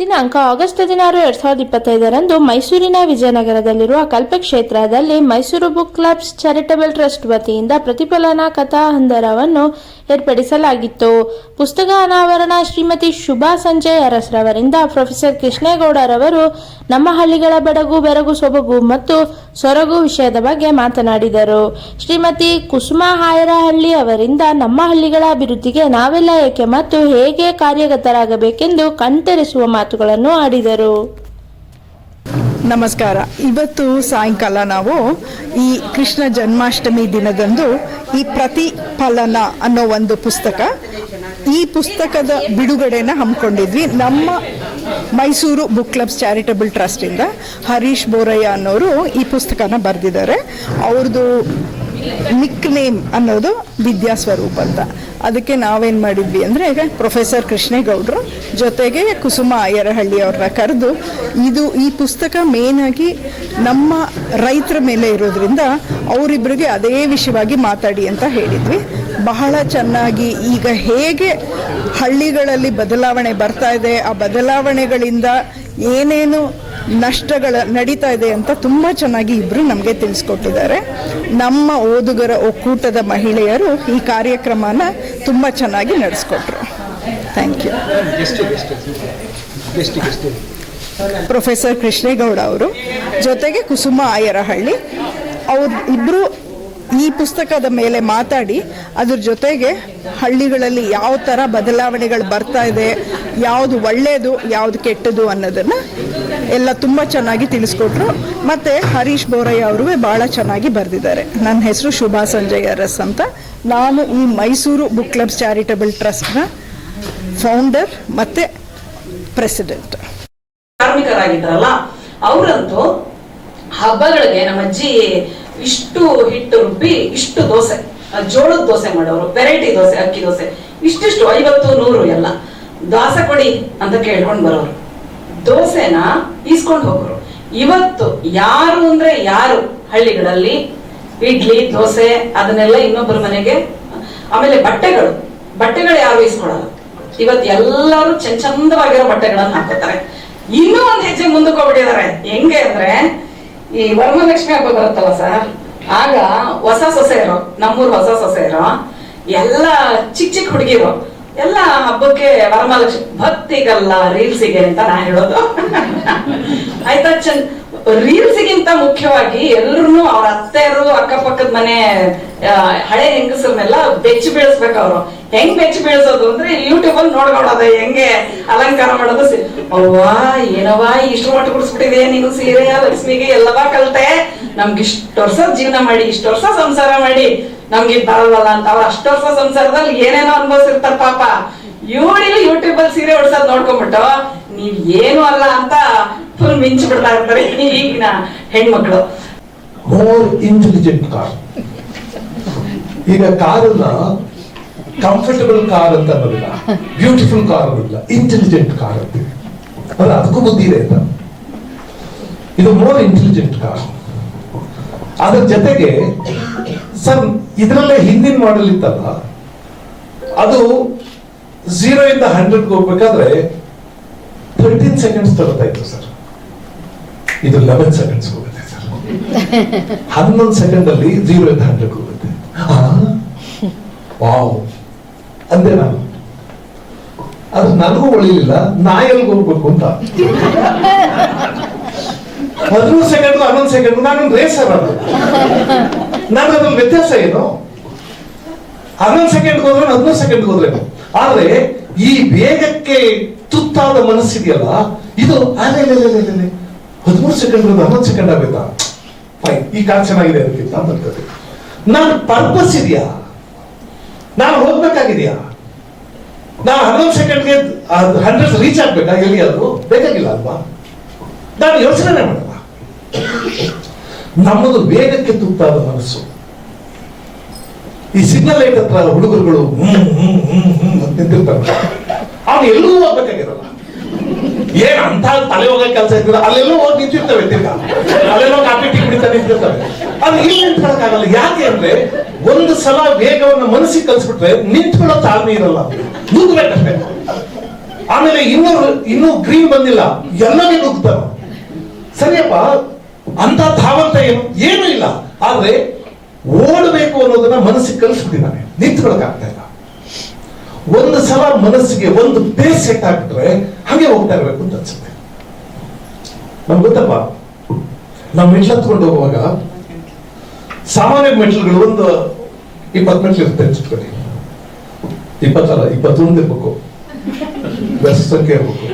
ದಿನಾಂಕ ಆಗಸ್ಟ್ ಹದಿನಾರು, ಎರಡ್ ಸಾವಿರದ ಇಪ್ಪತ್ತೈದರಂದು ಮೈಸೂರಿನ ವಿಜಯನಗರದಲ್ಲಿರುವ ಕಲ್ಪಕ್ಷೇತ್ರದಲ್ಲಿ Mysuru book clubs charitable trust ವತಿಯಿಂದ ಪ್ರತಿಫಲನ ಕಥಾ ಹಂದರವನ್ನು ಏರ್ಪಡಿಸಲಾಗಿತ್ತು. ಪುಸ್ತಕ ಅನಾವರಣ ಶ್ರೀಮತಿ ಶುಭಾ ಸಂಜಯ್ ಅರಸ್ರವರಿಂದ ಪ್ರೊಫೆಸರ್ ಕೃಷ್ಣೇಗೌಡರವರು ನಮ್ಮ ಹಳ್ಳಿಗಳ ಬೆಡಗು, ಬೆರಗು, ಸೊಬಗು ಮತ್ತು ಸೊರಗು ವಿಷಯದ ಬಗ್ಗೆ ಮಾತನಾಡಿದರು. ಶ್ರೀಮತಿ ಕುಸುಮಾ ಹಾಯರಹಳ್ಳಿ ಅವರಿಂದ ನಮ್ಮ ಹಳ್ಳಿಗಳ ಅಭಿವೃದ್ಧಿಗೆ ನಾವೆಲ್ಲ ಏಕೆ ಮತ್ತು ಹೇಗೆ ಕಾರ್ಯಗತರಾಗಬೇಕೆಂದು ಕಣ್ತೆರೆಸುವ ಮಾತುಗಳನ್ನು ಆಡಿದರು. ನಮಸ್ಕಾರ. ಇವತ್ತು ಸಾಯಂಕಾಲ ನಾವು ಈ ಕೃಷ್ಣ ಜನ್ಮಾಷ್ಟಮಿ ದಿನದಂದು ಈ ಪ್ರತಿಫಲನ ಅನ್ನೋ ಒಂದು ಪುಸ್ತಕ, ಈ ಪುಸ್ತಕದ ಬಿಡುಗಡೆನ ಹಮ್ಮಿಕೊಂಡಿದ್ವಿ ನಮ್ಮ ಮೈಸೂರು ಬುಕ್ ಕ್ಲಬ್ಸ್ ಚಾರಿಟಬಲ್ ಟ್ರಸ್ಟಿಂದ ಹರೀಶ್ ಬೋರಯ್ಯ ಅನ್ನೋರು ಈ ಪುಸ್ತಕನ ಬರೆದಿದ್ದಾರೆ. ಅವ್ರದ್ದು ನಿಕ್ ನೇಮ್ ಅನ್ನೋದು ವಿದ್ಯಾಸ್ವರೂಪ ಅಂತ. ಅದಕ್ಕೆ ನಾವೇನು ಮಾಡಿದ್ವಿ ಅಂದರೆ ಪ್ರೊಫೆಸರ್ ಕೃಷ್ಣೇಗೌಡರು ಜೊತೆಗೆ ಕುಸುಮ ಅಯ್ಯರಹಳ್ಳಿ ಅವ್ರನ್ನ ಕರೆದು, ಇದು ಈ ಪುಸ್ತಕ ಮೇನಾಗಿ ನಮ್ಮ ರೈತರ ಮೇಲೆ ಇರೋದ್ರಿಂದ ಅವರಿಬ್ಬರಿಗೆ ಅದೇ ವಿಷಯವಾಗಿ ಮಾತಾಡಿ ಅಂತ ಹೇಳಿದ್ವಿ. ಬಹಳ ಚೆನ್ನಾಗಿ ಈಗ ಹೇಗೆ ಹಳ್ಳಿಗಳಲ್ಲಿ ಬದಲಾವಣೆ ಬರ್ತಾ ಇದೆ, ಆ ಬದಲಾವಣೆಗಳಿಂದ ಏನೇನು ನಷ್ಟಗಳ ನಡೀತಾ ಇದೆ ಅಂತ ತುಂಬ ಚೆನ್ನಾಗಿ ಇಬ್ಬರು ನಮಗೆ ತಿಳಿಸ್ಕೊಟ್ಟಿದ್ದಾರೆ. ನಮ್ಮ ಓದುಗರ ಒಕ್ಕೂಟದ ಮಹಿಳೆಯರು ಈ ಕಾರ್ಯಕ್ರಮನ ತುಂಬ ಚೆನ್ನಾಗಿ ನಡೆಸ್ಕೊಟ್ರು. ಥ್ಯಾಂಕ್ ಯು ಪ್ರೊಫೆಸರ್ ಕೃಷ್ಣೇಗೌಡ ಅವರು ಜೊತೆಗೆ ಕುಸುಮ ಆಯರಹಳ್ಳಿ ಅವ್ರು ಇಬ್ಬರು ಈ ಪುಸ್ತಕದ ಮೇಲೆ ಮಾತಾಡಿ, ಅದ್ರ ಜೊತೆಗೆ ಹಳ್ಳಿಗಳಲ್ಲಿ ಯಾವ ಥರ ಬದಲಾವಣೆಗಳು ಬರ್ತಾ ಇದೆ, ಯಾವುದು ಒಳ್ಳೆಯದು ಯಾವುದು ಕೆಟ್ಟದು ಅನ್ನೋದನ್ನು ಎಲ್ಲ ತುಂಬ ಚೆನ್ನಾಗಿ ತಿಳಿಸ್ಕೊಟ್ರು. ಮತ್ತು ಹರೀಶ್ ಬೋರಯ್ಯ ಅವರು ಭಾಳ ಚೆನ್ನಾಗಿ ಬರೆದಿದ್ದಾರೆ. ನನ್ನ ಹೆಸರು ಶುಭಾ ಸಂಜಯ್ ಅರಸ್ ಅಂತ. ನಾನು ಈ ಮೈಸೂರು ಬುಕ್ ಕ್ಲಬ್ ಚಾರಿಟಬಲ್ ಟ್ರಸ್ಟ್ನ ಫೌಂಡರ್ ಮತ್ತು ಪ್ರೆಸಿಡೆಂಟ್. ಕಾರ್ಮಿಕರಾಗಿದ್ದಾರಲ್ಲ, ಅವರಂತೂ ಹಬ್ಬಗಳಿಗೆ ನಮ್ಮ ಅಜ್ಜಿ ಇಷ್ಟು ಹಿಟ್ಟು ರುಬ್ಬಿ, ಇಷ್ಟು ದೋಸೆ. ಜೋಳದ ದೋಸೆ ಮಾಡೋರು, ವೆರೈಟಿ ದೋಸೆ, ಅಕ್ಕಿ ದೋಸೆ. ಇಷ್ಟಿಷ್ಟು, ಐವತ್ತು, ನೂರು ಎಲ್ಲ. ದಾಸ ಕೊಡಿ ಅಂತ ಕೇಳ್ಕೊಂಡು ಬರೋರು. ದೋಸೆನ ಈಸ್ಕೊಂಡು ಹೋಗೋರು. ಇವತ್ತು ಯಾರು ಅಂದ್ರೆ ಯಾರು ಹಳ್ಳಿಗಳಲ್ಲಿ? ಇಡ್ಲಿ, ದೋಸೆ, ಅದನ್ನೆಲ್ಲ ಇನ್ನೊಬ್ಬರ ಮನೆಗೆ, ಆಮೇಲೆ ಬಟ್ಟೆಗಳು. ಬಟ್ಟೆಗಳು ಯಾರು ಈಸ್ಕೊಳಲ್ಲ. ಇವತ್ತು ಎಲ್ಲರೂ ಚಂದ ಚಂದವಾಗಿರೋ ಬಟ್ಟೆಗಳನ್ನ ಹಾಕೋತಾರೆ ಇನ್ನೂ ಒಂದ್ ಹೆಜ್ಜೆ ಮುಂದಕ್ಕೆ ಹೋಗ್ಬಿಟ್ಟಿದ್ದಾರೆ. ಹೆಂಗೆ ಅಂದ್ರೆ ಈ ವರಮಹಾಲಕ್ಷ್ಮಿ ಹಬ್ಬ ಬರುತ್ತಲ್ಲ ಸರ್, ಆಗ ಹೊಸ ಸೊಸೆಯರು ನಮ್ಮೂರ್ ಹೊಸ ಸೊಸೆಯರು ಎಲ್ಲ ಚಿಕ್ಕ ಚಿಕ್ಕ ಹುಡುಗಿರು, ಎಲ್ಲ ಹಬ್ಬಕ್ಕೆ ವರಮಹಾಲಕ್ಷ್ಮಿ, ಭಕ್ತಿಗಲ್ಲ ರೀಲ್ಸಿಗೆ ಅಂತ ನಾ ಹೇಳೋದು. ಆಯ್ತಾ ಚಂದ್? ರೀಲ್ಸ್ಗಿಂತ ಮುಖ್ಯವಾಗಿ ಎಲ್ರು ಅವ್ರ ಅತ್ತೆಯರು ಅಕ್ಕಪಕ್ಕದ ಮನೆ ಹಳೆ ಹೆಂಗಸರನ್ನೆಲ್ಲ ಬೆಚ್ಚಿ ಬೀಳಿಸ್ಬೇಕು ಅವರು. ಹೆಂಗ್ ಬೆಚ್ಚಿ ಬೀಳ್ಸೋದು ಅಂದ್ರೆ ಯೂಟ್ಯೂಬ್ ಅಲ್ಲಿ ನೋಡ್ಕೊಳೋದು ಹೆಂಗೆ ಅಲಂಕಾರ ಮಾಡೋದು ಅವ್ವಾ ಏನವಾ ಇಷ್ಟು ಮಟ್ಟ ಕುಡಿಸ್ಬಿಟ್ಟಿದೆ ನೀನು ಸೀರೆ, ಲಕ್ಷ್ಮಿಗೆ ಎಲ್ಲವಾ ಕಲ್ತೆ? ನಮ್ಗೆ ಇಷ್ಟು ವರ್ಷ ಜೀವನ ಮಾಡಿ, ಇಷ್ಟು ವರ್ಷ ಸಂಸಾರ ಮಾಡಿ. ನಮ್ಗೆ ಬರಲ್ವಲ್ಲ ಅಂತ ಅವ್ರ ಅಷ್ಟು ವರ್ಷ ಸಂಸಾರದಲ್ಲಿ ಏನೇನೋ ಅನುಭವಿಸಿರ್ತಾರ ಪಾಪ. ಇವ್ರಿಗೆ ಯೂಟ್ಯೂಬ್ ಅಲ್ಲಿ ಸೀರೆ ಉಡ್ಸೋದ್ ನೋಡ್ಕೊಂಡ್ಬಿಟ್ಟು ನೀವ್ ಏನು ಅಲ್ಲ ಅಂತ ಫುಲ್ ಮಿಂಚು ಬಿಡ್ತಾ ಇರ್ತಾರೆ ಈಗಿನ ಹೆಣ್ಮಕ್ಳು. ಮೋರ್ ಇಂಟೆಲಿಜೆಂಟ್ ಕಾರ್ ಈಗ ಕಾರನ್ನ ಕಂಫರ್ಟಬಲ್ ಕಾರ್ ಅಂತ ಅನ್ನೋದಿಲ್ಲ ಬ್ಯೂಟಿಫುಲ್ ಕಾರ್ ಅನ್ನೋದಿಲ್ಲ ಇಂಟೆಲಿಜೆಂಟ್ ಕಾರ್ ಅಂತ. ಅಲ್ಲ, ಅದಕ್ಕೂ ಬುದ್ಧಿ ಇದೆ ಅಂತ. ಇದು ಮೋರ್ ಇಂಟೆಲಿಜೆಂಟ್ ಕಾರ್ ಅದರ ಜೊತೆಗೆ, ಸರ್, ಇದರಲ್ಲೇ ಹಿಂದಿನ ಮಾಡೆಲ್ ಇತ್ತಲ್ಲ? ಅದು ಝೀರೋ ಇಂದ ಹಂಡ್ರೆಡ್ ಹೋಗ್ಬೇಕಾದ್ರೆ ಥರ್ಟೀನ್ ಸೆಕೆಂಡ್ಸ್ ತಗೋತಾ ಇತ್ತು, ಸರ್. ಇದು ಲೆವೆನ್ ಸೆಕೆಂಡ್ಸ್ ಹೋಗುತ್ತೆ ಸರ್. ಹನ್ನೊಂದು ಸೆಕೆಂಡ್ ಅಲ್ಲಿ ಜೀರೋ ಇಂದ ಹಂಡ್ರೆಡ್ ಹೋಗುತ್ತೆ? ವಾವ್. ಅಂದೆ ನಾನು. ಅದು ನನಗೂ ಒಳಿಲಿಲ್ಲ ನಾ ಎಲ್ಗೆ ಹೋಗ್ಬೇಕು ಅಂತ. ಹದಿಮೂರು ಸೆಕೆಂಡ್ ಹನ್ನೊಂದು ಸೆಕೆಂಡ್ ನಾನು ರೇಸರ್ ಅದು ನಾನು ಅದ್ರಲ್ಲಿ ವ್ಯತ್ಯಾಸ ಏನು? ಹನ್ನೊಂದು ಸೆಕೆಂಡ್ ಹೋದ್ರೆ ಹದಿಮೂರು ಸೆಕೆಂಡ್ ಹೋದ್ರೆ ಆದ್ರೆ ಈ ವೇಗಕ್ಕೆ ತುತ್ತಾದ ಮನಸ್ಸಿದೆಯಲ್ಲ, ಇದು ಹದಿಮೂರು ಸೆಕೆಂಡ್ ಹನ್ನೊಂದು ಸೆಕೆಂಡ್ ಆಗುತ್ತಾ? ಫೈನ್ ಈ ಕಾರ್ ಚೆನ್ನಾಗಿದೆ ಅದಕ್ಕಿಂತ ನನ್ನ ನಾನು ಪರ್ಪಸ್ ಇದೆಯಾ? ನಾನು ಹೋಗ್ಬೇಕಾಗಿದೆಯಾ? ನಾನು ಹನ್ನೊಂದು ಸೆಕೆಂಡ್ಗೆ ಹಂಡ್ರೆಡ್ ರೀಚ್ ಆಗ್ಬೇಕಾ? ಎಲ್ಲಿ ಅದು? ಬೇಕಾಗಿಲ್ಲ ಅಲ್ವಾ? ನಾನು ಯೋಚನೆ ಮಾಡಲ್ಲ. ನಮ್ಮದು ವೇಗಕ್ಕೆ ತುತ್ತಾದ ಮನಸ್ಸು. ಈ ಸಿಗ್ನಲ್ ಲೈಟ್ ಹತ್ರ ಹುಡುಗರುಗಳು ಹ್ಮ್ ಹ್ಮ್ ಹ್ಮ್ ಹ್ಮ್ ಅಂತ ನಿಂತಿರ್ತಾರೆ. ಅವ್ನು ಎಲ್ಲೂ ಹೋಗ್ಬೇಕಾಗಿರಲ್ಲ. ಏನ್ ಅಂತ ತಲೆ ಹೋಗೋ ಕೆಲಸ ಇರ್ತದೆ ಅಲ್ಲೆಲ್ಲೋ ಹೋಗಿ ನಿಂತಿರ್ತವೆ ಅಲ್ಲೆಲ್ಲೋ ಕಾಫಿ, ಟೀ ಕುಡಿತಾ ನಿಂತಿರ್ತವೆ. ಅದು ಇಲ್ಲಿ ಹೇಳಕ್ಕಾಗಲ್ಲ. ಯಾಕೆ ಅಂದ್ರೆ ಒಂದು ಸಲ ವೇಗವನ್ನು ಮನಸ್ಸಿಗೆ ಕಲ್ಸ್ಬಿಟ್ರೆ ನಿಂತ್ಕೊಳ್ಳೋ ತಾಳ್ಮೆ ಇರಲ್ಲ. ನುಗ್ಬೇಕಷ್ಟೇ ಆಮೇಲೆ ಇನ್ನೂ ಇನ್ನೂ ಗ್ರೀನ್ ಬಂದಿಲ್ಲ. ಎಲ್ಲವೇ ನುಗ್ತಾರ ಸರಿಯಪ್ಪ ಅಂತ ಧಾವಂತ ಏನು? ಏನೂ ಇಲ್ಲ. ಆದ್ರೆ ಓಡಬೇಕು ಅನ್ನೋದನ್ನ ಮನಸ್ಸಿಗೆ ಕಲಿಸ್ಬಿಟ್ಟಿದ್ದಾನೆ ನಿಂತ್ಕೊಳ್ಳೋಕ್ಕಾಗ್ತಾ ಇಲ್ಲ. ಒಂದು ಸಲ ಮನಸ್ಸಿಗೆ ಒಂದು ಪೇಸ್ ಸೆಟ್ ಆಗ್ಬಿಟ್ರೆ ಹಾಗೆ ಹೋಗ್ತಾ ಇರಬೇಕು ಅಂತ ಅನ್ಸುತ್ತೆ. ನಮ್ಗೆ ಗೊತ್ತಪ್ಪ? ನಾವು ಮೆಟ್ಲು ಹತ್ಕೊಂಡು ಹೋಗುವಾಗ ಸಾಮಾನ್ಯ ಮೆಟ್ಲುಗಳು ಒಂದು ಇಪ್ಪತ್ತು ಮೆಟ್ಲು ಇರುತ್ತೆ ಅನ್ಸಿಟ್ಕೊಳ್ಳಿ ಇಪ್ಪತ್ತಲ್ಲ ಇಪ್ಪತ್ತೊಂದು ಇರ್ಬೇಕು. ಬೆಸ್ಟ್ ಸಂಖ್ಯೆ ಇರ್ಬೇಕು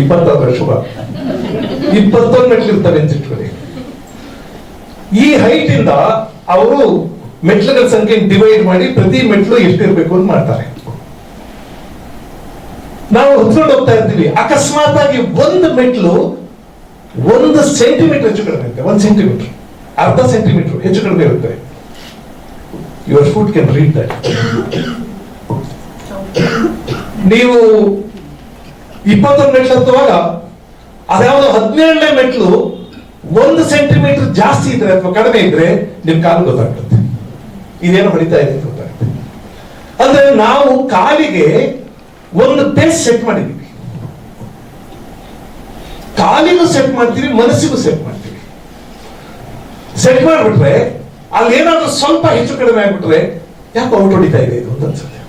ಇಪ್ಪತ್ತಾದ್ರೆ ಶುಭ ಇಪ್ಪತ್ತೊಂದು ಮೆಟ್ಲು ಇರ್ತಾರೆ ಅನ್ಸಿಟ್ಕೊಳ್ಳಿ ಈ ಹೈಟ್ ಇಂದ ಅವರು ಮೆಟ್ಲುಗಳ ಸಂಖ್ಯೆ ಡಿವೈಡ್ ಮಾಡಿ ಪ್ರತಿ ಮೆಟ್ಲು ಎಷ್ಟಿರ್ಬೇಕು ಅಂತ ಮಾಡ್ತಾರೆ. ನಾವು ಹತ್ಕೊಂಡು ಹೋಗ್ತಾ ಇರ್ತೀವಿ. ಅಕಸ್ಮಾತ್ ಆಗಿ ಒಂದು ಮೆಟ್ಲು ಒಂದು ಸೆಂಟಿಮೀಟರ್ ಹೆಚ್ಚು ಕಡಿಮೆ ಇರುತ್ತೆ. ಒಂದು ಸೆಂಟಿಮೀಟರ್ ಅರ್ಧ ಸೆಂಟಿಮೀಟರ್ ಹೆಚ್ಚು ಕಡಿಮೆ ಇರುತ್ತೆ. Your food can read that ನೀವು ಇಪ್ಪತ್ತೊಂದು ಮೆಟ್ಲು ಹತ್ತುವಾಗ ಅದ್ಯಾವುದೋ ಹದಿನೇಳನೇ ಮೆಟ್ಲು ಒಂದು ಸೆಂಟಿಮೀಟರ್ ಜಾಸ್ತಿ ಇದ್ರೆ ಅಥವಾ ಕಡಿಮೆ ಇದ್ರೆ ನಿಮ್ ಕಾಲು ಗೊತ್ತಾಗ್ತದೆ. ಇದೇನು ಹೊಡಿತಾ ಇದೆ ಅಂದ್ರೆ ನಾವು ಕಾಲಿಗೆ ಒಂದು ಪೇಸ್ ಸೆಟ್ ಮಾಡಿದೀವಿ. ಕಾಲಿಗೂ ಸೆಟ್ ಮಾಡ್ತೀವಿ ಮನಸ್ಸಿಗೂ ಸೆಟ್ ಮಾಡ್ತೀವಿ ಸೆಟ್ ಮಾಡಿಬಿಟ್ರೆ ಅಲ್ಲಿ ಏನಾದ್ರೂ ಸ್ವಲ್ಪ ಹೆಚ್ಚು ಕಡಿಮೆ ಆಗ್ಬಿಟ್ರೆ ಯಾಕೆ ಔಟ್ ಹೊಡಿತಾ ಇದೆ ಇದು ಅಂತ ಅನ್ಸುತ್ತೆ.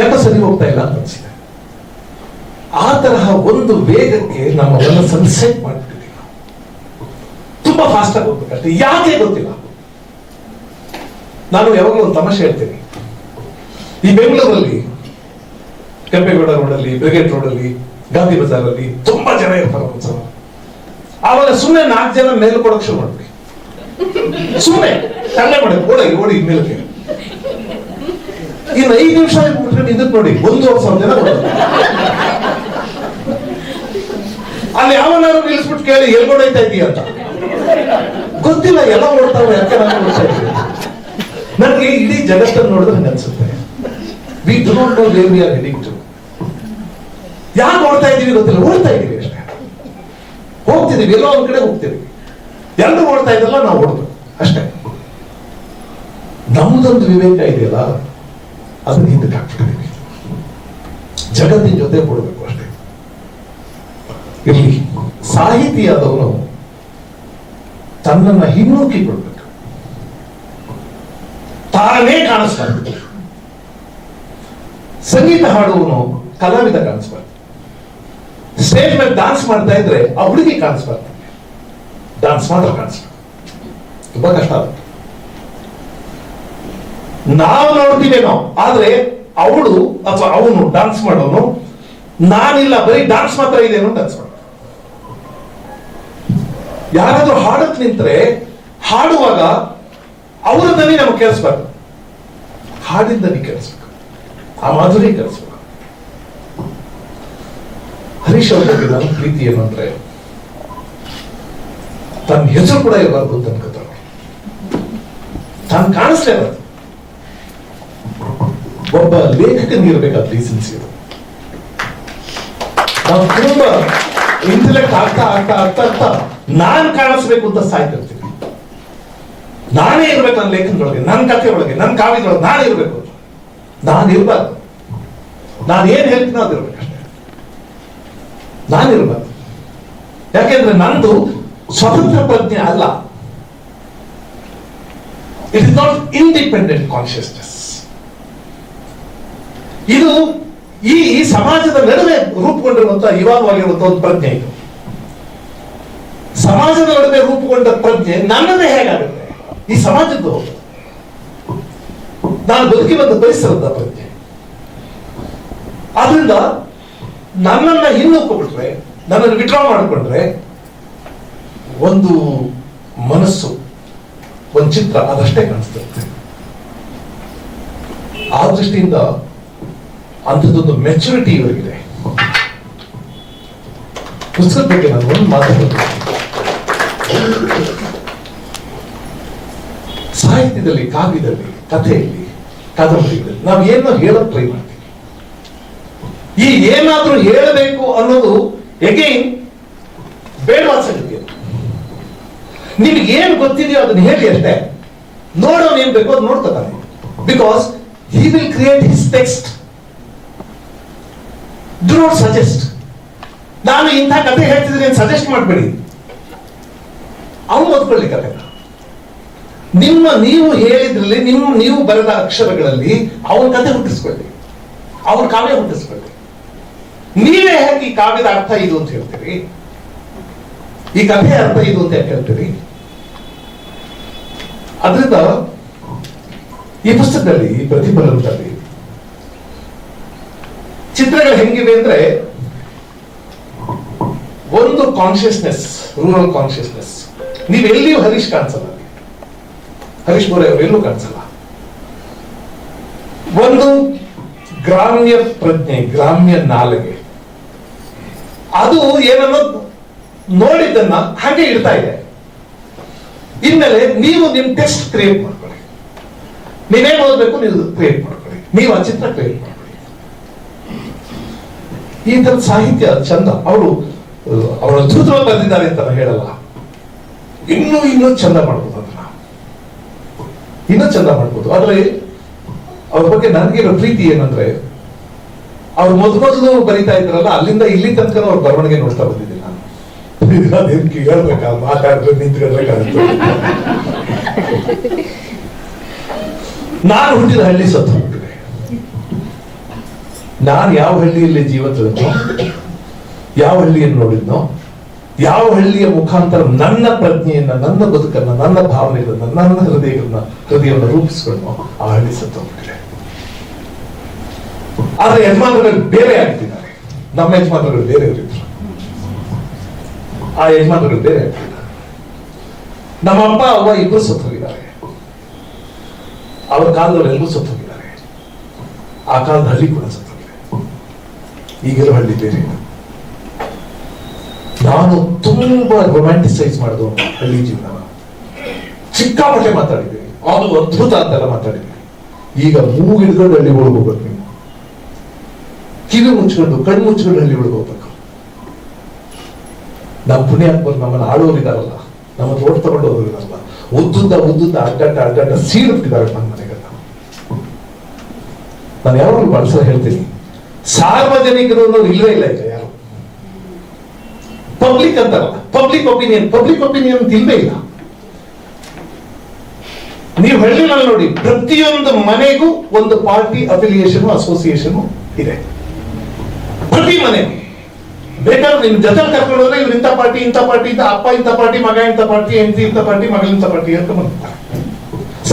ಯಾಕೋ ಸರಿ ಹೋಗ್ತಾ ಇಲ್ಲ ಅಂತ ಅನ್ಸುತ್ತೆ. ಆ ತರಹ ಒಂದು ವೇಗಕ್ಕೆ ನಮ್ಮ ಮನಸ್ಸನ್ನು ಸೆಟ್ ಮಾಡ್ಬಿಟ್ಟಿದ್ದೀವಿ. ತುಂಬಾ ಫಾಸ್ಟ್ ಆಗಿ ಹೋಗ್ಬೇಕಷ್ಟೇ. ಯಾಕೆ ಗೊತ್ತಿಲ್ಲ. ನಾನು ಯಾವಾಗಲೂ ಒಂದು ತಮಾಷೆ ಹೇಳ್ತೀನಿ. ಈ ಬೆಂಗಳೂರಲ್ಲಿ ಕೆಂಪೇಗೌಡ ರೋಡಲ್ಲಿ ಬ್ರಿಗೇಡ್ ರೋಡಲ್ಲಿ, ಗಾಂಧಿ ಬಜಾರ್ ಅಲ್ಲಿ ತುಂಬಾ ಜನ ಇರ್ತಾರೆ ಒಂದ್ಸಲ ಆವಾಗ ಸುಮ್ಮನೆ ನಾಲ್ಕು ಜನ ಮೇಲೆ ಕೊಡಕ್ ಶುರು ಮಾಡ್ತೀವಿ ಸುಮ್ಮನೆ ತಂಡ ಮಾಡಿ, ಓಡಿ ಓಡಿ, ಮೇಲಕ್ಕೆ. ಇನ್ನು ಐದು ನಿಮಿಷ ಬಿಟ್ರೆ ಇದಕ್ಕೆ ನೋಡಿ, ಒಂದೂವರೆ ಸಾವಿರ ಜನ. ಅಲ್ಲಿ ಯಾವನಾರು ನಿಲ್ಲಿಸ್ಬಿಟ್ಟು ಕೇಳಿ, ಎಲ್ಲಿ ಓಡೈತಾ ಇದೀಯ ಅಂತ. ಗೊತ್ತಿಲ್ಲ, ಎಲ್ಲ ಓಡ್ತಾವೆ ಯಾಕೆ ನಾನು ಓಡ್ತಾ ಇದ್ದೀನಿ? ನನಗೆ ಇಡೀ ಜಗತ್ತನ್ನು ನೋಡಿದ್ರೆ ನನಗೆ ಅನ್ಸುತ್ತೆ. ವಿ ಡೋಂಟ್ ನೋ ಯಾಕೆ ಓಡ್ತಾ ಇದ್ದೀವಿ ಗೊತ್ತಿಲ್ಲ, ಓಡ್ತಾ ಇದ್ದೀವಿ ಅಷ್ಟೇ. ಹೋಗ್ತಿದ್ದೀವಿ, ಎಲ್ಲೋ ಒಂದ್ ಕಡೆ ಹೋಗ್ತೀವಿ ಎಲ್ಲರೂ ಓಡ್ತಾ ಇದ್ದಲ್ಲ ನಾವು ಓಡ್ತು ಅಷ್ಟೇ. ನಮ್ದೊಂದು ವಿವೇಕ ಇದೆಯಲ್ಲ, ಅದನ್ನ ಹಿಂದಕ್ಕೆ ಹಾಕ್ಬಿಟ್ಟಿದ್ದೀವಿ. ಜಗತ್ತಿನ ಜೊತೆ ಕೊಡಬೇಕು ಅಷ್ಟೇ. ಇರ್ಲಿ, ಸಾಹಿತಿಯಾದವನು ತನ್ನನ್ನ ಹಿನ್ನೋಕಿ ಕೊಡ್ಬೇಕು ತಾನೇ ಕಾಣಿಸ್ಬಾರ್ದು ಸಂಗೀತ ಹಾಡುವನು ಕಲಾವಿದ ಕಾಣಿಸ್ಬಾರ್ದು ಸ್ಟೇಜ್ ಮೇಲೆ ಡಾನ್ಸ್ ಮಾಡ್ತಾ ಇದ್ರೆ ಆ ಹುಡುಗಿ ಕಾಣಿಸ್ಬಾರ್ದು. ಡಾನ್ಸ್ ಮಾತ್ರ ಕಾಣಿಸ್ಬೇಕು ತುಂಬಾ ಕಷ್ಟ ಆಗುತ್ತೆ. ನಾವು ನೋಡ್ತೀವೇನೋ ಆದ್ರೆ ಅವಳು ಅಥವಾ ಅವನು ಡಾನ್ಸ್ ಮಾಡೋನು, ನಾನಿಲ್ಲ, ಬರೀ ಡಾನ್ಸ್ ಮಾತ್ರ ಇದೇನೋ ಡಾನ್ಸ್ ಮಾಡ ಯಾರಾದ್ರೂ ಹಾಡಕ್ ನಿಂತ್ರೆ, ಹಾಡುವಾಗ ಅವರದಲ್ಲಿ ನಮ್ಗೆ ಕೇಳಿಸ್ಬಾರ್ದು. ಹಾಡಿಂದ ಕೇಳಿಸ್ಬೇಕು. ಆ ಮಾಧುರಿ ಕೇಳಿಸ್ಬೇಕು. ಹರೀಶ್ ಅವ್ರ ಬಗ್ಗೆ ನನ್ನ ಪ್ರೀತಿ ಏನಂದ್ರೆ ತನ್ನ ಹೆಸರು ಕೂಡ ಇರಬಾರ್ದು ಅಂತ ಅನ್ಕೋತಾರ ತಾನು ಕಾಣಿಸ್ಲೇಬಾರ್ದು ಒಬ್ಬ ಲೇಖಕನಿಗೆ ಡೀಸೆನ್ಸಿ ಇದು. ನಾವು ತುಂಬಾ ಇಂಟೆಲೆಕ್ಟ್ ಆಗ್ತಾ ಆಗ್ತಾ ಆಗ್ತಾ ಆಗ್ತಾ ನಾನ್ ಕಾಣಿಸ್ಬೇಕು ಅಂತ ಸಾಯ್ತಿರ್ತೀನಿ ನಾನೇ ಇರ್ಬೇಕು ನನ್ನ ಲೇಖನದೊಳಗೆ, ನನ್ನ ಕಥೆ ಒಳಗೆ ನನ್ನ ಕಾವ್ಯದೊಳಗೆ, ನಾನು ಇರ್ಬೇಕು ನಾನು ಇರ್ಬಾರ್ದು ನಾನು ಏನ್ ಹೇಳ್ತೀನೋ ಅದಿರ್ಬೇಕಷ್ಟೇ ನಾನಿರ್ಬಾರ್ದು ಯಾಕೆಂದ್ರೆ ನಂದು ಸ್ವತಂತ್ರ ಪ್ರಜ್ಞೆ ಅಲ್ಲ. It is not independent consciousness ಇದು ಈ ಸಮಾಜದ ನಡುವೆ ರೂಪುಗೊಂಡಿರುವಂತಹ ಇವಾಗವಾಗಿರುವಂತಹ ಒಂದು ಪ್ರಜ್ಞೆ ಇದು. ಸಮಾಜದ ನಡುವೆ ರೂಪುಗೊಂಡ ಪ್ರಜ್ಞೆ ನನ್ನದೇ ಹೇಗಾಗುತ್ತೆ? ಈ ಸಮಾಜದ್ದು. ನಾನು ಬದುಕಿ ಬಂದ ಪರಿಸರದ ಪ್ರಜ್ಞೆ. ಆದ್ರಿಂದ ನನ್ನನ್ನ ಹಿನ್ನೋಕೊಂಡ್ಬಿಟ್ರೆ ನನ್ನನ್ನು ವಿಡ್ರಾ ಮಾಡಿಕೊಂಡ್ರೆ, ಒಂದು ಮನಸ್ಸು, ಒಂದು ಚಿತ್ರ ಅದಷ್ಟೇ ಕಾಣಿಸ್ತಿರುತ್ತೆ ಆ ದೃಷ್ಟಿಯಿಂದ ಅಂಥದ್ದೊಂದು ಮೆಚುರಿಟಿ ಇವರಿಗಿದೆ. ಪುಸ್ತಕದ ಬಗ್ಗೆ ನಾನು ಒಂದು ಮಾತಾಡೋದು ಸಾಹಿತ್ಯದಲ್ಲಿ, ಕಾವ್ಯದಲ್ಲಿ, ಕಥೆಯಲ್ಲಿ, ಕಾದಂಬರಿಗಳಲ್ಲಿ ನಾವು ಏನೋ ಹೇಳೋ ಮಾಡ್ತೀವಿ ಈ ಏನಾದರೂ ಹೇಳಬೇಕು ಅನ್ನೋದು ಎಗೈನ್ ಬೇಡ ಸಂಗತಿ. ನಿಮ್ಗೆ ಏನು ಗೊತ್ತಿದೆಯೋ ಅದನ್ನ ಹೇಳಿ ಅಷ್ಟೇ. ನೋಡೋನ್ ಏನ್ ಬೇಕೋ ಅದು ನೋಡ್ತಾನೆ because he will create his text do not suggest ನಾನು ಇಂಥ ಕತೆ ಹೇಳ್ತಿದ್ದೀನಿ ಸಜೆಸ್ಟ್ ಮಾಡಬೇಡಿ. ಅವನು ಓದ್ಕೊಳ್ಳಿ ನಿಮ್ಮ ನೀವು ಹೇಳಿದ್ರಲ್ಲಿ, ನಿಮ್ಮ ನೀವು ಬರೆದ ಅಕ್ಷರಗಳಲ್ಲಿ ಅವನ ಕತೆ ಹುಟ್ಟಿಸ್ಕೊಳ್ಳಿ. ಅವ್ರ ಕಾವ್ಯ ಹುಟ್ಟಿಸ್ಕೊಳ್ಳಿ. ನೀವೇ ಹೇಗೆ ಈ ಕಾವ್ಯದ ಅರ್ಥ ಇದು ಅಂತ ಹೇಳ್ತೀರಿ? ಈ ಕಥೆ ಅರ್ಥ ಇದು ಅಂತ ಯಾಕೆ ಹೇಳ್ತೀರಿ? ಅದರಿಂದ ಈ ಪುಸ್ತಕದಲ್ಲಿ, ಈ ಪ್ರತಿಫಲನದಲ್ಲಿ ಚಿತ್ರಗಳು ಹೆಂಗಿವೆ ಅಂದ್ರೆ ಒಂದು ಕಾನ್ಶಿಯಸ್ನೆಸ್ ರೂರಲ್ ಕಾನ್ಶಿಯಸ್ನೆಸ್ ನೀವು ಎಲ್ಲಿಯೂ ಹರೀಶ್ ಕಾಣಿಸಲ್ಲ. ಹರೀಶ್ ಬೋರೆ ಅವರು ಎಲ್ಲೂ ಕಾಣಿಸಲ್ಲ. ಒಂದು ಗ್ರಾಮ್ಯ ಪ್ರಜ್ಞೆ, ಗ್ರಾಮ್ಯ ನಾಲಿಗೆ. ಅದು ಏನನ್ನೋ ನೋಡಿದ್ದನ್ನ ಹಾಗೆ ಇಡ್ತಾ ಇದೆ. ಇನ್ಮೇಲೆ ನೀವು ನಿಮ್ ಟೆಸ್ಟ್ ಕ್ರಿಯೇಟ್ ಮಾಡ್ಕೊಳ್ಳಿ. ನೀವೇನ್ ಓದ್ಬೇಕು ನೀವು ಕ್ರಿಯೇಟ್ ಮಾಡ್ಕೊಳ್ಳಿ. ನೀವು ಆ ಚಿತ್ರ ಕ್ರಿಯೇಟ್ ಮಾಡ್ಕೊಳ್ಳಿ. ಈ ತರದ ಸಾಹಿತ್ಯ ಚಂದ. ಅವರು ಅವರು ಅದ್ಭುತವಾಗಿ ಬಂದಿದ್ದಾರೆ ಅಂತ ಹೇಳಲ್ಲ. ಇನ್ನೂ ಇನ್ನೂ ಚಂದ ಮಾಡ್ಬೋದು ಅದನ್ನ. ಇನ್ನೂ ಚಂದ ಮಾಡ್ಬೋದು. ಆದ್ರೆ, ಅವ್ರ ಬಗ್ಗೆ ನನಗಿರೋ ಪ್ರೀತಿ ಏನಂದ್ರೆ ಅವ್ರು ಮೊದಲು ಮೊದಲು ಬರಿತಾ ಇದ್ರಲ್ಲ ಅಲ್ಲಿಂದ ಇಲ್ಲಿ ತನಕ ಅವ್ರ ಬರವಣಿಗೆ ನೋಡ್ತಾ ಬಂದಿದ್ದೀನಿ ನಾನು ಅದೇನ್ ಕೇಳ್ಬೇಕಾ? ಮಾತಾಡಿದ್ರೆ ನಿಂತ್ಕೊಳ್ಬೇಕಾಗುತ್ತೆ ನಾನು ಹುಟ್ಟಿದ ಹಳ್ಳಿ ಸತ್ತು ಹೋಗ್ಬಿಟ್ಟಿದೆ. ನಾನು ಯಾವ ಹಳ್ಳಿಯಲ್ಲಿ ಜೀವ ತಿಳಿದ್ನೋ ಯಾವ ಹಳ್ಳಿಯನ್ನು ನೋಡಿದ್ನೋ ಯಾವ ಹಳ್ಳಿಯ ಮುಖಾಂತರ ನನ್ನ ಪ್ರಜ್ಞೆಯನ್ನ ನನ್ನ ಬದುಕನ್ನ ನನ್ನ ಭಾವನೆಗಳನ್ನ ನನ್ನ ಹೃದಯಗಳನ್ನ ಹೃದಯವನ್ನು ರೂಪಿಸ್ಕೊಂಡು ಆ ಹಳ್ಳಿ ಸತ್ತು ಹೋಗ್ಬಿಟ್ಟಿದೆ. ಆದ್ರೆ ಯಜಮಾನರು ಬೇರೆ ಆಗ್ತಿದ್ದಾರೆ. ನಮ್ಮ ಯಜಮಾನರು ಬೇರೆ ಆ ಯಜಮಾನರು ಬೇರೆ ನಮ್ಮ ಅಪ್ಪ, ಅವ್ವ ಇಬ್ಬರು ಸತ್ತು ಹೋಗಿದ್ದಾರೆ ಅವ್ರ ಕಾಲದವ್ರು ಎಲ್ಲರೂ ಸತ್ತು ಹೋಗಿದ್ದಾರೆ ಆ ಕಾಲದ ಹಳ್ಳಿ ಕೂಡ ಸತ್ತು ಹೋಗಿದೆ ಈಗಿರೋ ಹಳ್ಳಿ ಬೇರೆ ನಾನು ತುಂಬಾ ರೊಮ್ಯಾಂಟಿಸೈಸ್ ಮಾಡಿದ ಹಳ್ಳಿ ಜೀವನ. ಚಿಕ್ಕಾಪಟ್ಟೆ ಮಾತಾಡಿದ್ದೀನಿ. ಅದು ಅದ್ಭುತ ಅಂತೆಲ್ಲ ಮಾತಾಡಿದ್ದೀನಿ. ಈಗ ಮೂಗು ಹಿಡ್ಕೊಂಡು ಹಳ್ಳಿ ಒಳಗೆ ಹೋಗ್ಬೇಕು ಕಿವಿ ಮುಚ್ಕೊಂಡು ಕಣ್ಣು ಮುಚ್ಕೊಂಡು ಅಲ್ಲಿ ಹೋಗ್ಬೇಕು. ನಮ್ಮ ಪುಣ್ಯ ನಮ್ಮನ್ನು ನಮ್ಮನ್ನ ಇದಾರಲ್ಲ ನಮ್ಮ ತೋಟ ತಗೊಂಡು ಹೋಗಿದಾರಲ್ಲ ಉದ್ದುದ್ದ ಉದ್ದುದ್ದ ಅಡ್ಡಡ್ಡ ಅಡ್ಡಡ್ಡ ಸೀಳುತ್ತಿದ್ದಾರೆ ನನ್ನ ಮನೆಗೆಲ್ಲ ನಾನು ಯಾವಾಗಲೂ ಬಳಸ ಹೇಳ್ತೀನಿ ಸಾರ್ವಜನಿಕರು ಅನ್ನೋರು ಇಲ್ಲವೇ ಇಲ್ಲ ಈಗ ಯಾರು. ಪಬ್ಲಿಕ್ ಅಂತಲ್ಲ. ಪಬ್ಲಿಕ್ ಒಪಿನಿಯನ್ ಪಬ್ಲಿಕ್ ಒಪಿನಿಯನ್ ಅಂತ ಇಲ್ಲ. ನೀವು ಹಳ್ಳಿನಲ್ಲಿ ನೋಡಿ, ಪ್ರತಿಯೊಂದು ಮನೆಗೂ ಒಂದು ಪಾರ್ಟಿ ಅಫಿಲಿಯೇಷನ್ ಅಸೋಸಿಯೇಷನ್ ಇದೆ. ಪ್ರತಿ ಮನೆ. ಬೇಕಾದ್ರೆ ನಿಮ್ ಜೊತೆ ಕರ್ಕೊಂಡು ಹೋದ್ರೆ ಇವ್ರು ಇಂಥ ಪಾರ್ಟಿ ಇಂಥ ಪಾರ್ಟಿ, ಇಂಥ ಅಪ್ಪ, ಇಂಥ ಪಾರ್ಟಿ, ಮಗ ಇಂಥ ಪಾರ್ಟಿ, ಹೆಂಡತಿ ಇಂಥ ಪಾರ್ಟಿ, ಮಗಳ ಇಂಥ ಪಾರ್ಟಿ ಅಂತ ಬಂದಿರ್ತಾರೆ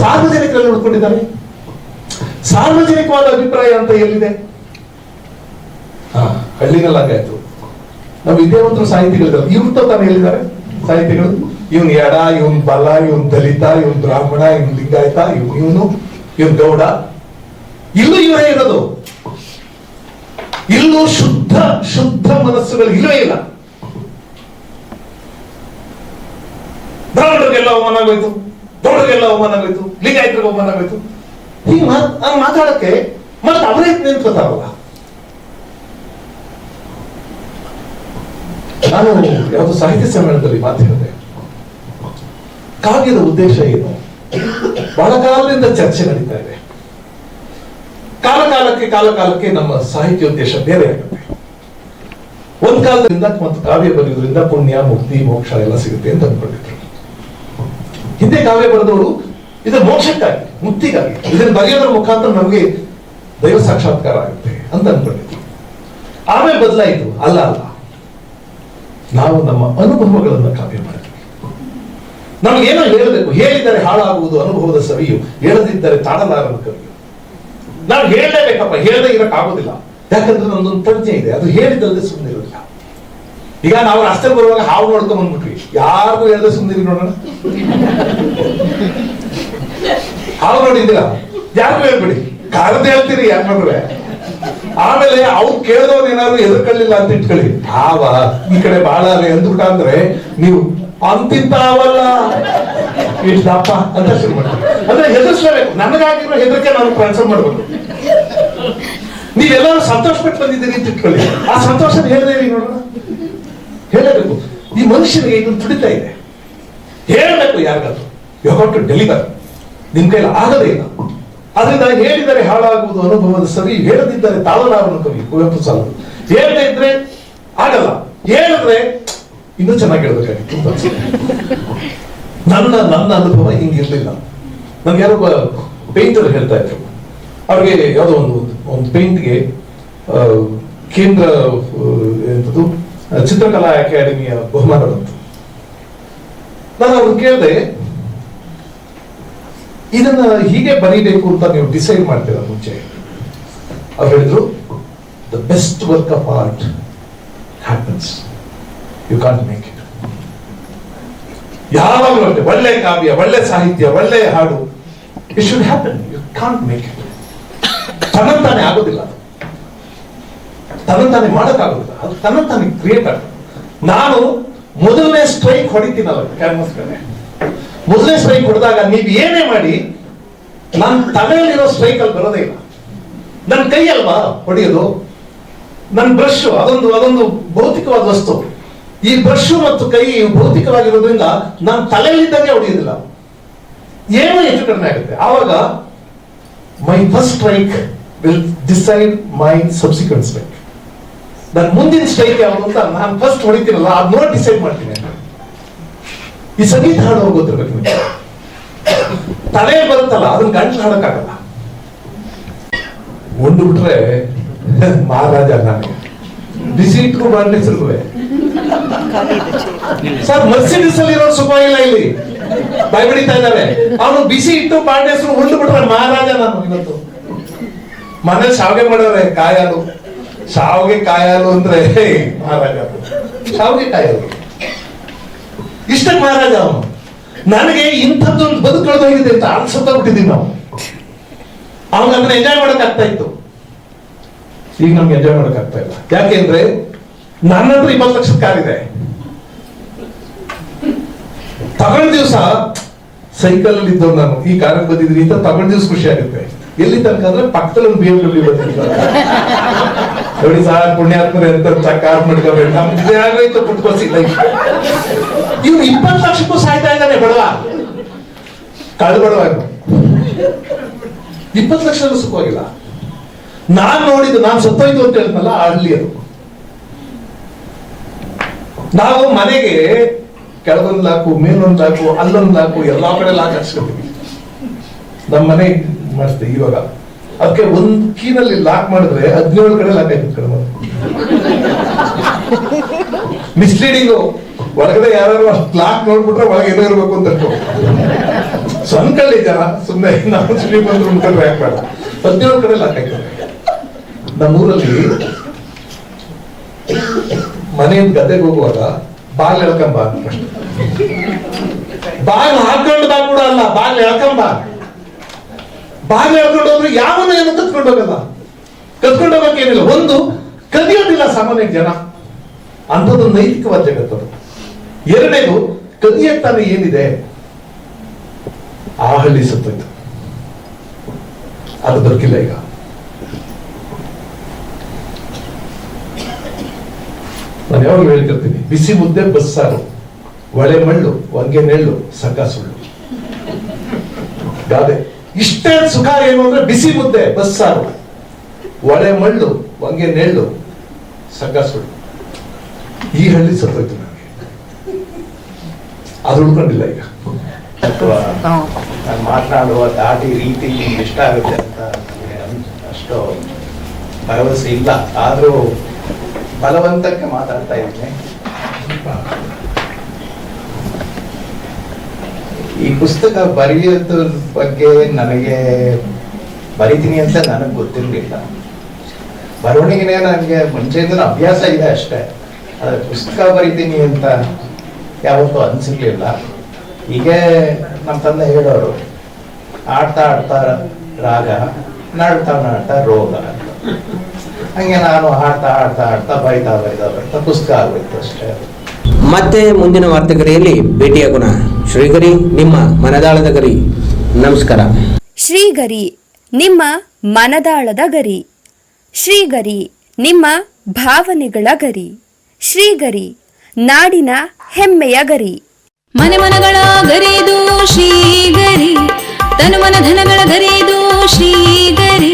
ಸಾರ್ವಜನಿಕರಲ್ಲಿ ಉಳ್ಕೊಂಡಿದ್ದಾರೆ. ಸಾರ್ವಜನಿಕವಾದ ಅಭಿಪ್ರಾಯ ಅಂತ ಎಲ್ಲಿದೆ ಹಳ್ಳಿನಲ್ಲಿ ಹಂಗಾಯ್ತು ನಾವು ವಿದ್ಯಾವಂತರು ಸಾಹಿತಿಗಳಿದ್ದಾರೆ ಇವ್ರ ತಾನೇ ಹೇಳಿದ್ದಾರೆ ಸಾಹಿತಿಗಳು. ಇವನ್ ಎಡ, ಇವನ್ ಬಲ, ಇವನ್ ದಲಿತ, ಇವನ್ ಬ್ರಾಹ್ಮಣ, ಇವನ್ ಲಿಂಗಾಯತ, ಇವನ್ ಇವನು, ಇವನ್ ಗೌಡ. ಇಲ್ಲೂ ಇವರೇ ಇರೋದು. ಇಲ್ಲೂ ಶುದ್ಧ ಶುದ್ಧ ಮನಸ್ಸುಗಳು ಇಲ್ಲವೇ ಇಲ್ಲ. ಬ್ರಾಹ್ಮಣರಿಗೆಲ್ಲ ಅವಮಾನ ಆಗೋಯ್ತು ದೊಡ್ಡಗೆಲ್ಲ ಅವಮಾನ ಆಗೋಯ್ತು, ಲಿಂಗಾಯತರಿಗೆ ಅವಮಾನ ಆಗೋಯ್ತು. ಹೀಗೆ ಮಾತ್- ಮಾತಾಡಕ್ಕೆ ಮತ್ತೆ ಅವರೇ ನಿಂತ್ಕೋತಾರಲ್ಲ ನಾನು ಯಾವುದು ಸಾಹಿತ್ಯ ಸಮ್ಮೇಳನದಲ್ಲಿ ಮಾತು ಹೇಳಿದೆ. ಕಾವ್ಯದ ಉದ್ದೇಶ ಏನು? ಬಹಳ ಕಾಲದಿಂದ ಚರ್ಚೆ ನಡೀತಾ ಇದೆ. ಕಾಲ ಕಾಲಕ್ಕೆ ಕಾಲ ಕಾಲಕ್ಕೆ ನಮ್ಮ ಸಾಹಿತ್ಯೋದ್ದೇಶ ಬೇರೆ ಆಗುತ್ತೆ ಒಂದ್ ಕಾಲದಿಂದ ಮತ್ತು ಕಾವ್ಯ ಬರೆಯುವುದರಿಂದ ಪುಣ್ಯ, ಮುಕ್ತಿ, ಮೋಕ್ಷ ಎಲ್ಲ ಸಿಗುತ್ತೆ ಅಂತ ಅಂದ್ಕೊಂಡಿದ್ರು ಹಿಂದೆ ಕಾವ್ಯ ಬರೆದವರು ಇದು ಮೋಕ್ಷಕ್ಕಾಗಿ, ಮುಕ್ತಿಗಾಗಿ, ಇದನ್ನು ಬರೆಯೋದ್ರ ಮುಖಾಂತರ ನಮಗೆ ದೈವ ಸಾಕ್ಷಾತ್ಕಾರ ಆಗುತ್ತೆ ಅಂತ ಅಂದ್ಕೊಂಡಿದ್ರು ಆಮೇಲೆ ಬದಲಾಯಿತು, ಅಲ್ಲ ಅಲ್ಲ. ನಾವು ನಮ್ಮ ಅನುಭವಗಳನ್ನು ಕಾವ್ಯ ಮಾಡ್ತೀವಿ. ಏನೋ ಹೇಳಬೇಕು, ಹೇಳಿದರೆ ಹಾಳಾಗುವುದು, ಅನುಭವದ ಸವಿಯು. ಹೇಳದಿದ್ದರೆ ತಾಡಲಾರದು ಕವಿಯು ನಾವು ಹೇಳಲೇಬೇಕಪ್ಪ, ಹೇಳದೆ ಇರಕ್ ಆಗೋದಿಲ್ಲ. ಯಾಕಂದ್ರೆ ನಮ್ದೊಂದು ಪ್ರಜ್ಞೆ ಇದೆ, ಅದು ಹೇಳಿದಲ್ಲದೆ ಸುಮ್ಮನೆ ಇರೋದಿಲ್ಲ ಈಗ ನಾವು ರಸ್ತೆ ಬರುವಾಗ ಹಾವು ನೋಡ್ಕೊಂಡ್ ಬಂದ್ಬಿಟ್ವಿ. ಯಾರಿಗೂ ಹೇಳದೆ ಸುಮ್ಮನೆ ನೋಡೋಣ? ಹಾವು ನೋಡಿದ್ದೀರ ಯಾರಿಗೂ ಹೇಳ್ಬಿಡಿ. ಕಾರದ್ದು ಹೇಳ್ತೀರಿ ಯಾರು ನೋಡ್ರೆ? ಆಮೇಲೆ ಅವ್ ಕೇಳಿದವ್ರು ಏನಾದ್ರು ಎದುರ್ಕೊಳ್ಳಿಲ್ಲ ಅಂತ ಇಟ್ಕೊಳ್ಳಿ. ಹಾವ ಈ ಕಡೆ ಬಾಳ ಅಂದ್ರೆ ನೀವು ಅಂತಿಂತಾವಲ್ಲ ಇಷ್ಟಪ್ಪ. ಅಂತ ಶುರು ಮಾಡ್ತಾರೆ. ಅಂದ್ರೆ ಹೆದರ್ಸ್ಲೇಬೇಕು ನನಗಾಗಿರೋ ಹೆದರಿಕೆ ನಾನು ಟ್ರಾನ್ಸ್ಫರ್ ಮಾಡ್ಬೇಕು ನೀವೆಲ್ಲರೂ ಸಂತೋಷ ಪಟ್ಟು ಬಂದಿದ್ದೀರಿ ಅಂತ ಇಟ್ಕೊಳ್ಳಿ. ಆ ಸಂತೋಷ ಹೇಳಿದೇರಿ ನೋಡೋಣ. ಹೇಳಬೇಕು. ಈ ಮನುಷ್ಯನಿಗೆ ಇದನ್ನು ತುಡಿತಾ ಇದೆ. ಹೇಳಬೇಕು ಯಾರಿಗಾದ್ರು. ಟು ಡೆಲಿವರ್ ನಿಮ್ ಕೈಲಿ ಆಗದೇ ಇಲ್ಲ. ಅದರಿಂದ ಹೇಳಿದರೆ ಹಾಳಾಗುವುದು ಅನುಭವದ ಸರಿ. ಹೇಳದಿದ್ದರೆ ತಾಳಲಾರನು ಕವಿ ಕುವೆಂಪು ಸಾಲದು. ಹೇಳದೇ ಇದ್ರೆ ಆಗಲ್ಲ. ಹೇಳಿದ್ರೆ ಇನ್ನೂ ಚೆನ್ನಾಗಿ ಹೇಳ್ಬೇಕಾಗಿತ್ತು ಅಂತ. ನನ್ನ ನನ್ನ ಅನುಭವ ಹಿಂಗಿರ್ಲಿಲ್ಲ ನನ್ಗೆ ಯಾರೊಬ್ಬ ಪೇಂಟರ್ ಹೇಳ್ತಾ ಇದ್ರು. ಅವ್ರಿಗೆ ಯಾವುದೋ ಒಂದು ಒಂದು ಪೇಂಟ್ಗೆ ಕೇಂದ್ರ ಎಂಥದ್ದು ಚಿತ್ರಕಲಾ ಅಕಾಡೆಮಿಯ ಬಹುಮಾನ ಬಂತು. ನಾನು ಅವ್ರನ್ನ ಕೇಳಿದೆ, ಇದನ್ನ ಹೀಗೆ ಬರೀಬೇಕು ಅಂತ ನೀವು ಡಿಸೈಡ್ ಮಾಡ್ತೀರಾ ಮುಂಚೆ? ಅವ್ರು ಹೇಳಿದ್ರು the best work of art happens you can make it ಯಾವಾಗಲೂ ಅಷ್ಟೇ, ಒಳ್ಳೆ ಕಾವ್ಯ, ಒಳ್ಳೆ ಸಾಹಿತ್ಯ, ಒಳ್ಳೆ ಹಾಡು it should happen you can't make it ತನ್ನಂತಾನೆ ಆಗೋದಿಲ್ಲ ಅದು. ತನ್ನಂತಾನೆ ಮಾಡೋಕ್ಕಾಗೋದಿಲ್ಲ. ಅದು ತನ್ನಂತಾನೆ ಕ್ರಿಯೇಟ್ ಆಗುತ್ತೆ. ನಾನು ಮೊದಲನೇ ಸ್ಟ್ರೈಕ್ ಹೊಡಿತೀನಲ್ಲ ಕ್ಯಾನ್ವಸ್ ಮೇಲೆ. ಮೊದಲನೇ ಸ್ಟ್ರೈಕ್ ಹೊಡೆದಾಗ ನೀವು ಏನೇ ಮಾಡಿ ನನ್ನ ತಲೆಯಲ್ಲಿರೋ ಸ್ಟ್ರೈಕ್ ಅಲ್ಲಿ ಬರೋದೇ ಇಲ್ಲ. ನನ್ನ ಕೈ ಅಲ್ವಾ ಹೊಡೆಯೋದು ನನ್ನ ಬ್ರಷ್ ಅದೊಂದು ಅದೊಂದು ಭೌತಿಕವಾದ ವಸ್ತು. ಈ ಬ್ರಷ್ ಮತ್ತು ಕೈ ಭೌತಿಕವಾಗಿರೋದ್ರಿಂದ ನಾನು ತಲೆಯಲ್ಲಿದ್ದಂಗೆ ಹೊಡೆಯೋದಿಲ್ಲ. ಏನೋ ಹೆಚ್ಚು ಕಡಿಮೆ ಆಗುತ್ತೆ. ಆವಾಗ my first strike will decide my subsequent strike. ನನ್ನ ಮುಂದಿನ ಸ್ಟ್ರೈಕ್ ಯಾವುದು ಅಂತ ನಾನು ಫಸ್ಟ್ ಹೊಡಿತೀನಲ್ಲ ಅದ್ ನೋಡಿ ಡಿಸೈಡ್ ಮಾಡ್ತೀನಿ ಈ ಸಂಗೀತ ಹಾಡು ಗೊತ್ತಿರ್ಬೇಕು ತಲೆ ಬರುತ್ತಲ್ಲ, ಅದನ್ನ ಗಂಟಲು ಹಾಡಕ್ಕಾಗಲ್ಲ. ಒಂದು ಬಿಟ್ರೆ ಮಹಾರಾಜ ನಾನು ಬಿಸಿ ಇಟ್ರು ಬಂಡೆ ಸರ್ ಮರ್ಸಿಡಿಸ್ ಅಲ್ಲಿ ಇರೋ ಸುಖ ಇಲ್ಲ ಇಲ್ಲಿ. ಬಾಯ್ ಬಿಡಿತಾ ಇದ್ದಾರೆ ಅವನು ಬಿಸಿ ಇಟ್ಟು ಪಾಂಡೇಶ್ವರ ಉಂಡು ಬಿಟ್ರೆ ಮಹಾರಾಜ ನಾನು ಇವತ್ತು. ಮನೆ ಶಾವಿಗೆ ಮಾಡೋರೆ, ಕಾಯಾಲು. ಶಾವಿಗೆ ಕಾಯಾಲು ಅಂದ್ರೆ ಮಹಾರಾಜ ಶಾವಿಗೆ ಕಾಯಾಲು. ಇಷ್ಟಕ್ಕೆ ಮಹಾರಾಜ ಅವನು. ನನಗೆ ಇಂಥದ್ದೊಂದು ಬದುಕಳ್ದು ಹೋಗಿದೆ ಅಂತ ಅನ್ಸತ್ತೋಗ್ಬಿಟ್ಟಿದೀವಿ ನಾವು. ಅವ್ನು ಅದನ್ನ ಎಂಜಾಯ್ ಮಾಡಕ್ ಆಗ್ತಾ ಇತ್ತು. ಈಗ ನಮ್ಗೆ ಎಂಜಾಯ್ ಮಾಡಕ್ ಆಗ್ತಾ ಇಲ್ಲ ಯಾಕೆಂದ್ರೆ ನನ್ನ ಹತ್ರ ಇಪ್ಪತ್ತು ಲಕ್ಷದ ಕಾರ್ ಇದೆ. ತಗೊಂಡ ದಿವಸ ಸೈಕಲ್ ಅಲ್ಲಿ ಇದ್ದವ್ ನಾನು. ಈ ಕಾರಕ್ಕೆ ಬಂದಿದ್ರಿ ಅಂತ ತಗೊಂಡ ದಿವಸ ಖುಷಿ ಆಗುತ್ತೆ. ಎಲ್ಲಿ ತನಕ ಅಂದ್ರೆ ಪಕ್ಕದಲ್ಲಿ ಒಂದು ಬಿ ಎಂ ಡಬ್ಲ್ಯೂ ನೋಡಿ ಸಾರ್ ಪುಣ್ಯಾತ್ಮರೆ ಎಂತ ಕಾರ್ ಮಾಡ್ಕೋಬೇಕು ಆಗೋಯ್ತು ಪುಟ್ಕೋಸಿ ಲೈಫ್ ಇವ್ನು ಇಪ್ಪತ್ತು ಲಕ್ಷಕ್ಕೂ ಸಾಯ್ತಾ ಇದ್ದಾನೆ ಬಡವ. ಕಳೆದ ಬಡವ. ಇಪ್ಪತ್ತು ಲಕ್ಷ ಸುಖವಾಗಿಲ್ಲ. ನಾನ್ ನೋಡಿದ್ದು, ನಾನ್ ಸತ್ತೋಯ್ತು ಅಂತ ಹೇಳ್ತಲ್ಲ ಹಳ್ಳಿ ಅದು. ನಾವು ಮನೆಗೆ ಕೆಳಗೊಂದು ಲಾಕು ಮೇಲೊಂದು ಲಾಕು, ಅಲ್ಲೊಂದು ಲಾಕು, ಎಲ್ಲಾ ಕಡೆ ಲಾಕ್ ಹಾಕ್ಸ್ಕೊತೀವಿ. ನಮ್ಮ ಮನೆ ಮಾಡಿಸ್ತೇವೆ ಇವಾಗ. ಅದಕ್ಕೆ ಒಂದ್ ಕೀನಲ್ಲಿ ಲಾಕ್ ಮಾಡಿದ್ರೆ ಹದಿನೇಳು ಕಡೆ ಲಾಕ್ ಆಯ್ತು ಕಡೆ ಮಿಸ್ಲೀಡಿಂಗು ಒಳಗಡೆ ಯಾರು ಅಷ್ಟು ಲಾಕ್ ನೋಡ್ಬಿಟ್ರೆ ಒಳಗೆ ಏನೋ ಇರ್ಬೇಕು ಅಂತ. ಸೊ ಜನ ಸುಮ್ಮನೆ ನಾವು ಶ್ರೀಮಂತರು ಅನ್ಕೊಂಡ್ರೆ ಯಾಕೆ ಬೇಡ. ಹದಿನೇಳು ಕಡೆ ಲಾಕ್ ಆಯ್ತು ನಮ್ಮೂರಲ್ಲಿ ಮನೆಯಿಂದ ಗದ್ದೆಗೆ ಹೋಗುವಾಗ ಬಾಲ್ ಎಳ್ಕೊಂಬ ಬಾಲ್ ಹಾಕೊಂಡು ಬಾ ಕೂಡ ಅಲ್ಲ ಬಾಲ್ ಎಳ್ಕೊಂಬ ಬಾಲ್ ಎಳ್ಕೊಂಡು ಹೋದ್ರೆ ಯಾವನ್ನ ಏನು ಕತ್ಕೊಂಡು ಹೋಗಲ್ಲ. ಕತ್ಕೊಂಡು ಹೋಗಕ್ಕೆ ಏನಿಲ್ಲ. ಒಂದು, ಕದಿಯೋದಿಲ್ಲ ಸಾಮಾನ್ಯ ಜನ. ಅಂಥದ್ದು ನೈತಿಕವಾದ ಜಗತ್ತದು ಎರಡನೇದು, ಕದಿಯಕ್ಕೆ ತಾನೇ ಏನಿದೆ? ಆಹಳಿಸುತ್ತೆ ಅದು ಬದುಕಿಲ್ಲ ಈಗ. ಯಾವಾಗಲೂ ಹೇಳ್ತಿರ್ತೀನಿ. ಬಿಸಿ ಮುದ್ದೆ ಬಸ್ಸಾರು. ಒಳೆ ಮಳ್ಳು ಒಂಗೆ ನೆಳ್ಳು ಸಗ್ಗ ಸುಳ್ಳು ಗಾದೆ. ಇಷ್ಟೇ ಸುಖ ಏನು ಅಂದ್ರೆ ಬಿಸಿ ಮುದ್ದೆ, ಬಸ್ಸಾರು. ಒಳೆ ಮಳ್ಳು ಒಂಗೆ ನೆಳ್ಳು ಸಗ್ಗ ಸುಳ್ಳು ಈ ಹಳ್ಳಿ ಸತ್ತೋಯ್ತು ನನಗೆ ಅದು ಉಳ್ಕೊಂಡಿಲ್ಲ ಈಗ. ಅಥವಾ ನಾನು ಮಾತನಾಡುವ ದಾಟಿ ರೀತಿ ಇಷ್ಟ ಆಗುತ್ತೆ ಅಂತ ಅಷ್ಟು ಭರವಸೆ ಇಲ್ಲ. ಆದರೂ ಬಲವಂತಕ್ಕೆ ಮಾತಾಡ್ತಾ ಇದ್ದೀನಿ. ಈ ಪುಸ್ತಕ ಬರೆಯೋದ್ರ ಬಗ್ಗೆ ನನಗೆ ಬರಿತೀನಿ ಅಂತ ನನಗೆ ಗೊತ್ತಿರಲಿಲ್ಲ. ಬರವಣಿಗೆನೇ ನನಗೆ ಮುಂಚೆಯಿಂದ ಅಭ್ಯಾಸ ಇದೆ ಅಷ್ಟೇ. ಆದರೆ ಪುಸ್ತಕ ಬರಿತೀನಿ ಅಂತ ಯಾವತ್ತೂ ಅನಿಸಿರ್ಲಿಲ್ಲ. ಹೀಗೆ ನಮ್ಮ ತಂದೆ ಹೇಳೋರು, ಆಡ್ತಾ ಆಡ್ತಾ ರಾಗ, ನಾಡ್ತಾ ನಾಡ್ತಾ ರೋಗ ಹಂಗೆ ನಾನು ಹಾಡ್ತಾ ಹಾಡ್ತಾ ಹಾಡ್ತಾ ಬೈತಾ ಬೈತಾ ಬೈತಾ ಪುಸ್ತಕ ಆಗೋಯ್ತು ಅಷ್ಟೇ. ಮತ್ತೆ ಮುಂದಿನ ವಾರ್ತೆಗರಿಯಲ್ಲಿ ಭೇಟಿಯಾಗೋಣ ಶ್ರೀಗರಿ ನಿಮ್ಮ ಮನದಾಳದ ಗರಿ. ನಮಸ್ಕಾರ. ಶ್ರೀಗರಿ ನಿಮ್ಮ ಮನದಾಳದ ಗರಿ. ಶ್ರೀಗರಿ ನಿಮ್ಮ ಭಾವನೆಗಳ ಗರಿ. ಶ್ರೀಗರಿ ನಾಡಿನ ಹೆಮ್ಮೆಯ ಗರಿ. ಮನೆ ಮನಗಳ ಗರಿದು ಶ್ರೀಗರಿ ತನು ಮನ ಧನಗಳ ಗರಿದು ಶ್ರೀಗರಿ.